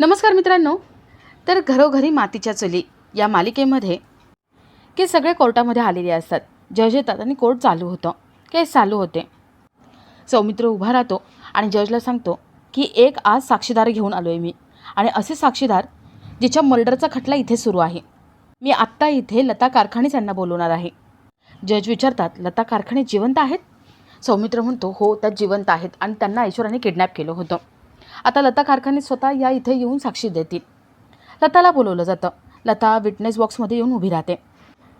नमस्कार मित्रांनो. तर घरोघरी मातीच्या चुली या मालिकेमध्ये की सगळे कोर्टामध्ये आलेले असतात. जज येतात आणि कोर्ट चालू होतं. केस चालू होते. सौमित्र उभा राहतो आणि जजला सांगतो की एक आज साक्षीदार घेऊन आलो आहे मी. आणि असे साक्षीदार जिच्या मर्डरचा खटला इथे सुरू आहे. मी आत्ता इथे लता कारखानेच यांना बोलवणार आहे. जज विचारतात लता कारखाने जिवंत आहेत? सौमित्र म्हणतो हो त्या जिवंत आहेत. आणि त्यांना ईश्वराने किडनॅप केलं होतं. आता लता कारखाने स्वतः या इथे येऊन साक्षी देतील. लताला बोलवलं जातं. लता विटनेस बॉक्समध्ये येऊन उभी राहते.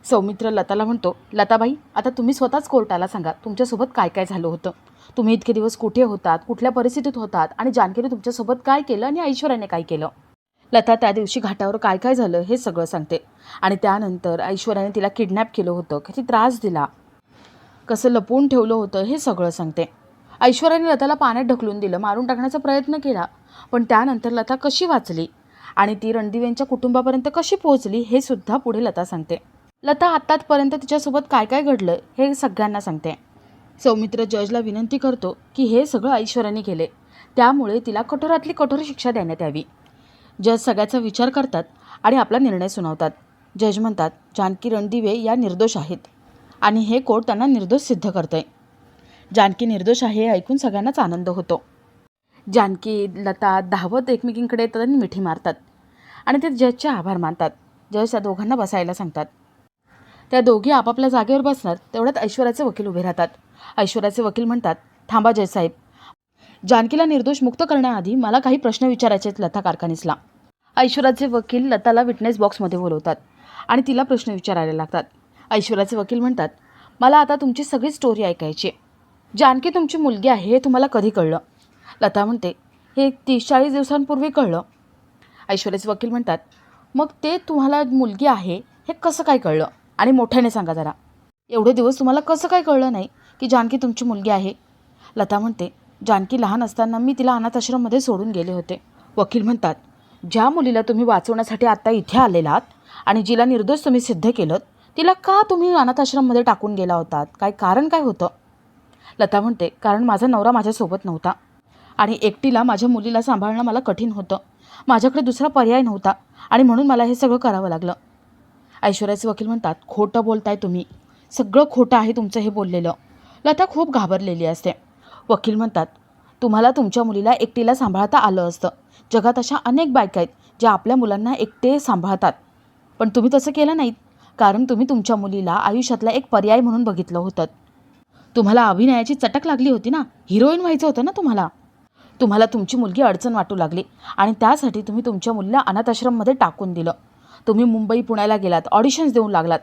सौमित्र लताला म्हणतो लताबाई आता तुम्ही स्वतःच कोर्टाला सांगा तुमच्यासोबत काय काय झालं होतं? तुम्ही इतके दिवस कुठे होतात कुठल्या परिस्थितीत होतात आणि जानकीने तुमच्यासोबत काय केलं आणि ऐश्वर्याने काय केलं? लता त्या दिवशी घाटावर काय काय झालं हे सगळं सांगते. आणि त्यानंतर ऐश्वर्याने तिला किडनॅप केलं होतं किती त्रास दिला. कसं लपवून ठेवलं होतं हे सगळं सांगते. ऐश्वर्याने लताला पाण्यात ढकलून दिलं मारून टाकण्याचा प्रयत्न केला पण त्यानंतर लता कशी वाचली आणि ती रणदिवेंच्या कुटुंबापर्यंत कशी पोहोचली हे सुद्धा पुढे लता सांगते. लता आत्तापर्यंत तिच्यासोबत काय काय घडलं हे सगळ्यांना सांगते. सौमित्र जजला विनंती करतो की हे सगळं ऐश्वर्याने केले त्यामुळे तिला कठोरातली कठोर शिक्षा देण्यात यावी. जज सगळ्याचा विचार करतात आणि आपला निर्णय सुनावतात. जज म्हणतात जानकी रणदिवे या निर्दोष आहेत. आणि हे कोर्ट त्यांना निर्दोष सिद्ध करतंय. जानकी निर्दोष आहे हे ऐकून सगळ्यांनाच आनंद होतो. जानकी लता धावत एकमेकींकडे येतात आणि मिठी मारतात. आणि ते जजचे आभार मानतात. जज त्या दोघांना बसायला सांगतात. त्या दोघी आपापल्या जागेवर बसणार तेवढ्यात ऐश्वर्याचे वकील उभे राहतात. ऐश्वर्याचे वकील म्हणतात थांबा जयसाहेब जानकीला निर्दोष मुक्त करण्याआधी मला काही प्रश्न विचारायचे आहेत लता कारखानीसला. ऐश्वर्याचे वकील लताला विटनेस बॉक्समध्ये बोलवतात आणि तिला प्रश्न विचारायला लागतात. ऐश्वर्याचे वकील म्हणतात मला आता तुमची सगळी स्टोरी ऐकायची आहे. जानकी तुमची मुलगी आहे हे तुम्हाला कधी कळलं? लता म्हणते हे तीस चाळीस दिवसांपूर्वी कळलं. ऐश्वर्याचे वकील म्हणतात मग ते तुम्हाला मुलगी आहे हे कसं काय कळलं? आणि मोठ्याने सांगा जरा. एवढे दिवस तुम्हाला कसं काय कळलं नाही की जानकी तुमची मुलगी आहे? लता म्हणते जानकी लहान असताना मी तिला अनाथ आश्रममध्ये सोडून गेले होते. वकील म्हणतात ज्या मुलीला तुम्ही वाचवण्यासाठी आत्ता इथे आलेलात आणि जिला निर्दोष तुम्ही सिद्ध केलं तिला का तुम्ही अनाथ आश्रममध्ये टाकून गेला होतात? काय कारण काय होतं? लता म्हणते कारण माझा नवरा माझ्यासोबत नव्हता आणि एकटीला माझ्या मुलीला सांभाळणं मला कठीण होतं. माझ्याकडे दुसरा पर्याय नव्हता आणि म्हणून मला हे सगळं करावं लागलं. ऐश्वर्याचे वकील म्हणतात खोटं बोलताय तुम्ही. सगळं खोटं आहे तुमचं हे बोललेलं. लता खूप घाबरलेली असते. वकील म्हणतात तुम्हाला तुमच्या मुलीला एकटीला सांभाळता आलं असतं. जगात अशा अनेक बायका आहेत ज्या आपल्या मुलांना एकटे सांभाळतात. पण तुम्ही तसं केलं नाहीत. कारण तुम्ही तुमच्या मुलीला आयुष्यातला एक पर्याय म्हणून बघितलं होतं. तुम्हाला अभिनयाची चटक लागली होती ना? हिरोईन व्हायचं होतं ना तुम्हाला? तुम्हाला तुमची मुलगी अडचण वाटू लागली आणि त्यासाठी तुम्ही तुमच्या मुलीला अनाथाश्रममध्ये टाकून दिलं. तुम्ही मुंबई पुण्याला गेलात ऑडिशन्स देऊन लागलात.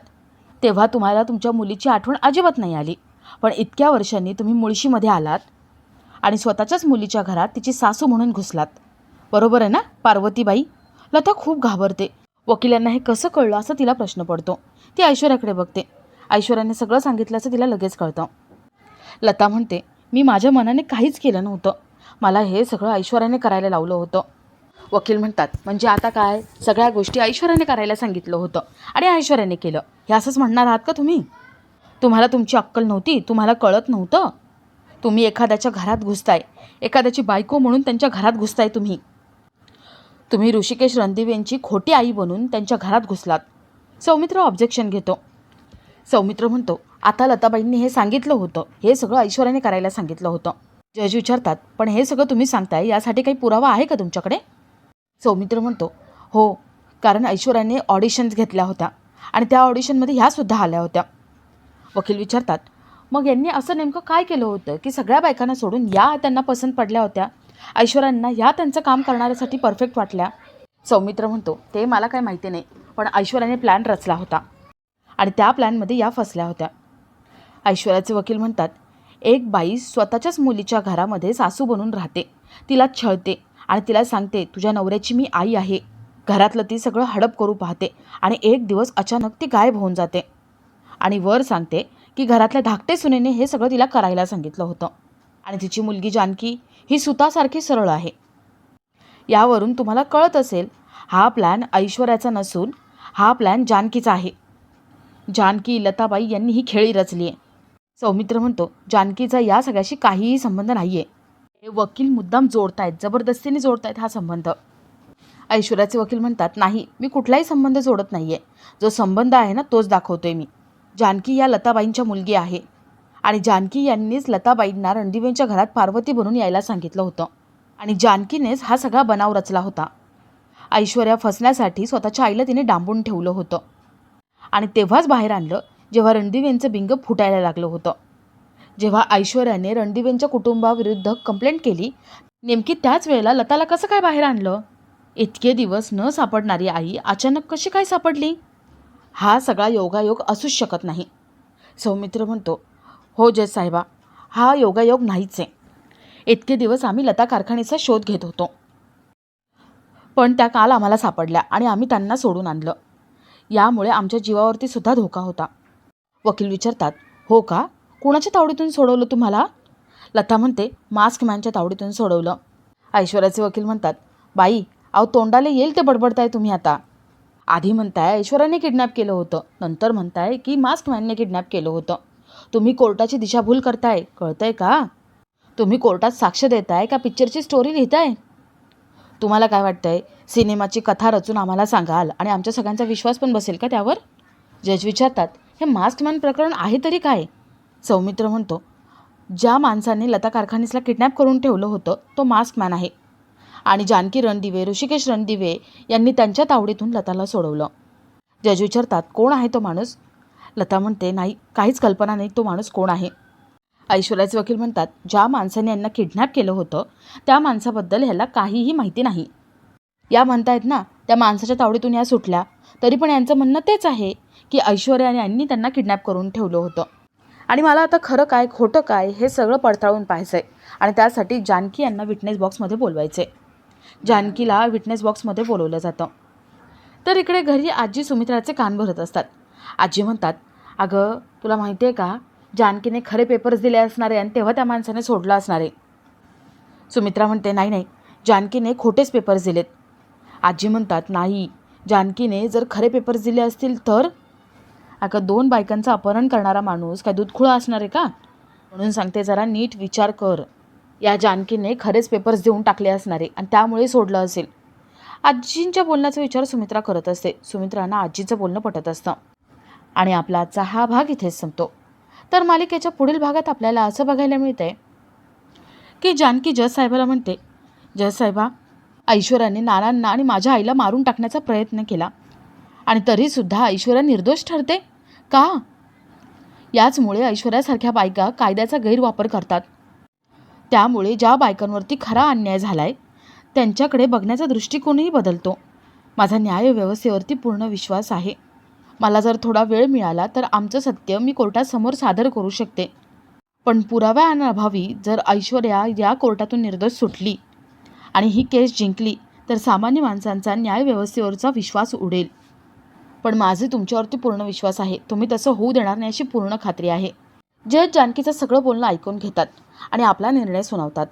तेव्हा तुम्हाला तुमच्या मुलीची आठवण अजिबात नाही आली. पण इतक्या वर्षांनी तुम्ही मुळशीमध्ये आलात आणि स्वतःच्याच मुलीच्या घरात तिची सासू म्हणून घुसलात. बरोबर आहे ना पार्वतीबाई? लता खूप घाबरते. वकिलांना हे कसं कळलं असं तिला प्रश्न पडतो. ती ऐश्वर्याकडे बघते. ऐश्वर्याने सगळं सांगितल्याचं तिला लगेच कळतं. लता म्हणते मी माझ्या मनाने काहीच केलं नव्हतं. मला हे सगळं ऐश्वर्याने करायला लावलं होतं. वकील म्हणतात म्हणजे आता काय? सगळ्या गोष्टी ऐश्वर्याने करायला सांगितलं होतं आणि ऐश्वर्याने केलं. हे असंच म्हणणार आहात का तुम्ही? तुम्हाला तुमची अक्कल नव्हती? तुम्हाला कळत नव्हतं? तुम्ही एखाद्याच्या घरात घुसताय. एखाद्याची बायको म्हणून त्यांच्या घरात घुसताय तुम्ही. तुम्ही ऋषिकेश रणदिवेंची खोटी आई बनून त्यांच्या घरात घुसलात. सौमित्र ऑब्जेक्शन घेतो. सौमित्र म्हणतो आता लताबाईंनी हे सांगितलं होतं. हे सगळं ऐश्वर्याने करायला सांगितलं होतं. जज विचारतात पण हे सगळं तुम्ही सांगताय यासाठी काही पुरावा आहे का तुमच्याकडे? सौमित्र म्हणतो हो कारण ऐश्वर्याने ऑडिशन्स घेतल्या होत्या आणि त्या ऑडिशनमध्ये ह्यासुद्धा आल्या होत्या. वकील विचारतात मग यांनी असं नेमकं काय केलं होतं की सगळ्या बायकांना सोडून या त्यांना पसंत पडल्या होत्या? ऐश्वर्यांना या त्यांचं काम करणाऱ्यासाठी परफेक्ट वाटल्या? सौमित्र म्हणतो ते मला काय माहिती नाही पण ऐश्वर्याने प्लॅन रचला होता. आणि त्या प्लॅनमध्ये या फसल्या होत्या. ऐश्वर्याचे वकील म्हणतात एक बाई स्वतःच्याच मुलीच्या घरामध्ये सासू बनून राहते. तिला छळते आणि तिला सांगते तुझ्या नवऱ्याची मी आई आहे. घरातलं ती सगळं हडप करू पाहते आणि एक दिवस अचानक ती गायब होऊन जाते. आणि वर सांगते की घरातल्या धाकटे सुनेने हे सगळं तिला करायला सांगितलं होतं. आणि तिची मुलगी जानकी ही सुतासारखी सरळ आहे. यावरून तुम्हाला कळत असेल हा प्लॅन ऐश्वर्याचा नसून हा प्लॅन जानकीचा आहे. जानकी लताबाई यांनी ही खेळी रचली आहे. सौमित्र म्हणतो जानकीचा या सगळ्याशी काहीही संबंध नाही आहे हे वकील मुद्दाम जोडतायत जबरदस्तीने जोडतायत हा संबंध. ऐश्वर्याचे वकील म्हणतात नाही मी कुठलाही संबंध जोडत नाही आहे जो संबंध आहे ना तोच दाखवतोय मी. जानकी या लताबाईंच्या मुलगी आहे. आणि जानकी यांनीच लताबाईंना रणदीबेंच्या घरात पार्वती बनून यायला सांगितलं होतं. आणि जानकीनेच हा सगळा बनाव रचला होता. ऐश्वर्या फसण्यासाठी स्वतःच्या आईला तिने डांबून ठेवलं होतं. आणि तेव्हाच बाहेर आणलं जेव्हा रणदिवेंचं बिंग फुटायला लागलं होतं. जेव्हा ऐश्वर्याने रणदिवेंच्या कुटुंबाविरुद्ध कंप्लेंट केली नेमकी त्याच वेळेला लताला कसं काय बाहेर आणलं? इतके दिवस न सापडणारी आई अचानक कशी काय सापडली? हा सगळा योगायोग असूच शकत नाही. सौमित्र म्हणतो हो जय साहेबा हा योगायोग नाहीच. आहे इतके दिवस आम्ही लता कारखान्याचा शोध घेत होतो. पण त्या काल आम्हाला सापडल्या आणि आम्ही त्यांना सोडून आणलं. यामुळे आमच्या जीवावरती सुद्धा धोका होता. वकील विचारतात हो का? कुणाच्या तावडीतून सोडवलं तुम्हाला? लता म्हणते मास्क मॅनच्या तावडीतून सोडवलं. ऐश्वर्याचे वकील म्हणतात बाई अहो तोंडाला येईल ते बडबडताय तुम्ही आता. आधी म्हणताय ऐश्वर्याने किडनॅप केलं होतं. नंतर म्हणताय की मास्क मॅनने किडनॅप केलं होतं. तुम्ही कोर्टाची दिशाभूल करताय कळतंय का? तुम्ही कोर्टात साक्ष देताय का पिक्चरची स्टोरी लिहिताय? तुम्हाला काय वाटतं आहे सिनेमाची कथा रचून आम्हाला सांगाल. आणि आमच्या सगळ्यांचा विश्वास पण बसेल का त्यावर? जज विचारतात हे मास्कमॅन प्रकरण आहे तरी काय? सौमित्र म्हणतो ज्या माणसाने लता कारखानीसला किडनॅप करून ठेवलं होतं तो मास्कमॅन आहे. आणि जानकी रणदिवे ऋषिकेश रणदिवे यांनी त्यांच्या तावडीतून लताला सोडवलं. जज विचारतात कोण आहे तो माणूस? लता म्हणते नाही काहीच कल्पना नाही तो माणूस कोण आहे? ऐश्वर्याचे वकील म्हणतात ज्या माणसाने यांना किडनॅप केलं होतं त्या माणसाबद्दल ह्याला काहीही माहिती नाही. या म्हणतायत ना त्या माणसाच्या तावडीतून या सुटल्या तरी पण यांचं म्हणणं तेच आहे की ऐश्वर्या यांनी त्यांना किडनॅप करून ठेवलं होतं. आणि मला आता खरं काय खोटं काय हे सगळं पडताळून पाहायचं आहे आणि त्यासाठी जानकी यांना विटनेस बॉक्समध्ये बोलवायचे जानकीला विटनेस बॉक्समध्ये बोलवलं जातं. तर इकडे घरी आजी सुमित्राचे कान भरत असतात. आजी म्हणतात अगं तुला माहिती आहे का जानकीने खरे पेपर्स दिले असणारे आणि तेव्हा त्या माणसाने सोडलं असणार. आहे सुमित्रा म्हणते नाही नाही जानकीने खोटेच पेपर्स दिलेत. आजी म्हणतात नाही जानकीने जर खरे पेपर्स दिले असतील तर? अगं दोन बायकांचं अपहरण करणारा माणूस काय दूधखुळा असणार आहे का? म्हणून सांगते जरा नीट विचार कर. या जानकीने खरेच पेपर्स देऊन टाकले असणारे आणि त्यामुळे सोडलं असेल. आजींच्या बोलण्याचा विचार सुमित्रा करत असते. सुमित्रांना आजीचं बोलणं पटत असतं. आणि आपला आजचा हा भाग इथेच संपतो. तर मालिकेच्या पुढील भागात आपल्याला असं बघायला मिळतंय की जानकी जस साहेबाला म्हणते जस साहेबा ऐश्वर्याने नानांना आणि माझ्या आईला मारून टाकण्याचा प्रयत्न केला आणि तरीसुद्धा ऐश्वर्या निर्दोष ठरते? का? याचमुळे ऐश्वर्यासारख्या बायका कायद्याचा गैरवापर करतात. त्यामुळे ज्या बायकांवरती खरा अन्याय झालाय त्यांच्याकडे बघण्याचा दृष्टिकोनही बदलतो. माझा न्यायव्यवस्थेवरती पूर्ण विश्वास आहे. मला जर थोडा वेळ मिळाला तर आमचं सत्य मी कोर्टासमोर सादर करू शकते. पण पुराव्याअभावी जर ऐश्वर्या या कोर्टातून निर्दोष सुटली आणि ही केस जिंकली तर सामान्य माणसांचा न्यायव्यवस्थेवरचा विश्वास उडेल. पण माझे तुमच्यावरती पूर्ण विश्वास आहे. तुम्ही तसं होऊ देणार नाही अशी पूर्ण खात्री आहे. जज जानकीचं सगळं बोलणं ऐकून घेतात आणि आपला निर्णय सुनावतात.